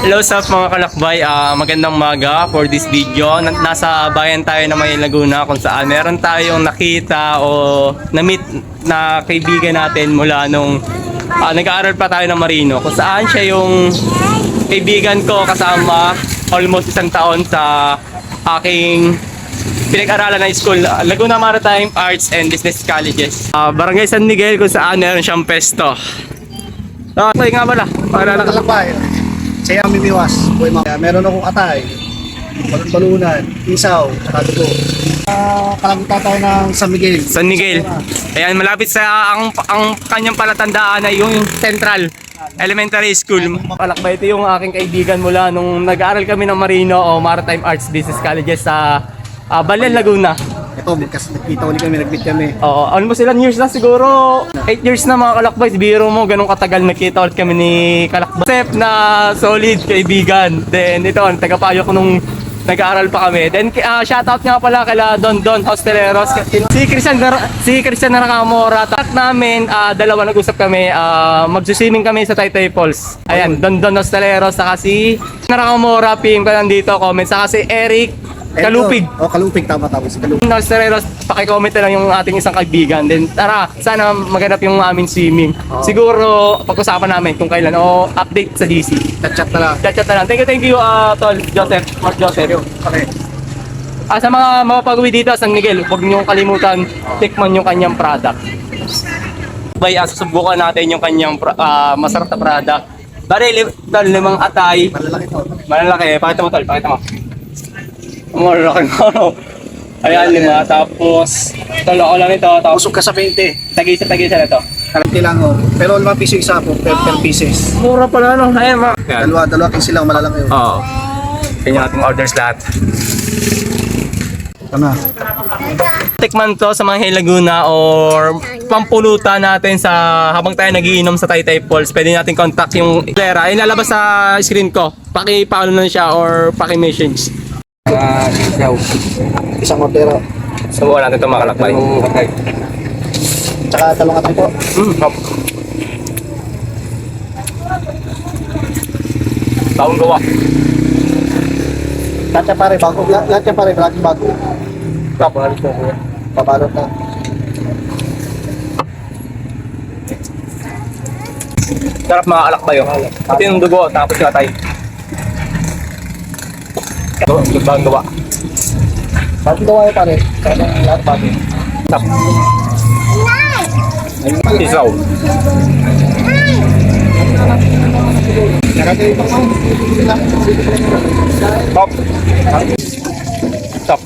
Hello sa mga kalakbay, Ah, magandang maga for this video. Na- Nasa bayan tayo ng May Laguna kung saan meron tayong nakita o na-meet na kaibigan natin mula nung ah, nag-aaral pa tayo ng Marino. Kung saan siya yung kaibigan ko kasama almost isang taon sa aking pinag-aralan na school, Laguna Maritime Arts and Business Colleges. Ah, Barangay San Miguel kung saan meron siyang pesto. Okay nga pala. Para nakalakbay. Saya mimiwas. Boy, mga meron akong atay. Balon-balunan, isaw, saka dugo. Ah, kalagutan tayo ng San Miguel. San Miguel. Ayan, malapit sa ang ang kanyang palatandaan ay yung Central Elementary School. Palakbay ito yung aking kaibigan mula nung nag-aaral kami ng Marino o Maritime Arts Business Colleges sa uh, Balen, Laguna. Ito, magkas nagkita ulit kami, nag-meet kami. Oo, almost ilang years na siguro. 8 years na mga kalakbay. Biro mo, ganun katagal nakita ulit kami ni kalakbay. Step na solid kaibigan. Then ito, ang tagapayo ko nung nag-aaral pa kami. Then uh, shoutout nga pala kala Don Don Hosteleros. Si Christian si Christian Nakamora. Tak namin ah, dalawa nag-usap kami. Uh, magsuswimming kami sa Taytay Falls. Ayan, Don Don Hosteleros saka si Nakamora ping ka nandito comment saka si Eric Kalupig. Oh, Kalupig, tama tama. Si Kalupig. Nos Terreros, pakicomment na lang yung ating isang kaibigan. Then tara, sana maganap yung aming swimming. Oo. Siguro pag-usapan namin kung kailan o update sa DC. Chat-chat na lang. Chat-chat na lang. Thank you, thank you, uh, Tol, Joseph, Mark Joseph. Okay. Ah, sa mga mapapag-uwi dito, San Miguel, huwag niyong kalimutan, tikman yung kanyang product. Bay, ah, susubukan natin yung kanyang ah, masarap na product. Bari, tol, limang atay. Malalaki to. Malalaki. Pakita mo, tol. Pakita mo. Ang Malalaki mo, ano? Ayan, lima. Tapos, tol, ako lang ito. Tapos, Usog ka sa 20. tagisa, tagisa na to. Kalapti lang oh. Pero 5 piso isa po, per, per pieces. Mura pala, ano? Ayan, ma. Dalawa, dalawa piso lang, malalaki oh. Oo. Yan yung ating orders lahat. Tama. Tikman to sa mga Laguna or pampulutan natin sa habang tayo nagiinom sa Taytay Falls. Pwede natin contact yung Clara. Ay lalabas sa screen ko. Paki-follow na siya or paki-message. Ah, isaw. Isang order. Subukan natin ito mga kalakbay. Tsaka talong atay po. Mm, hop. Taong gawa. Lahat yan pare, bago. Lahat lahat yan pare, laging bago. Tapos ko ko. Pabalot na. Sarap mga kalakbay. oh. Pati yung dugo tapos yung atay. Ito, bagong gawa. Bagong gawa yan pare. Kaya lahat bago. Tap. Isaw. Top. Top.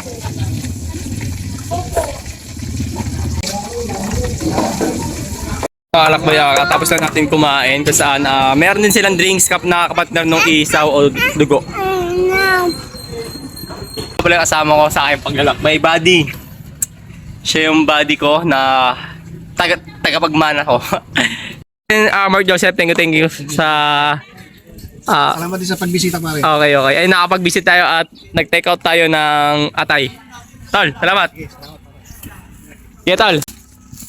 Kalakbay ah, tapos lang natin kumain kung saan ah, meron din silang drinks kap na kapatner nung isaw o dugo. Pala kasama ko sa aking paglalakbay buddy. Siya yung buddy ko na taga tagapagmana ko. And, ah, Mark Joseph, thank you, thank you sa ah, Salamat din sa pagbisita pare. Okay, okay. Ay, nakapag-visit tayo at nag-take out tayo ng atay. Tol, salamat. Yeah, tol.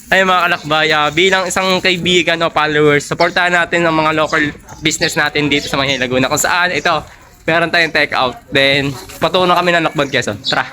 Ay, mga kalakbay, ah, bilang isang kaibigan o followers, supportahan natin ang mga local business natin dito sa Manila Laguna. Kung saan, ito, meron tayong take out. Then, patuno kami ng Lakban Quezon. Tara.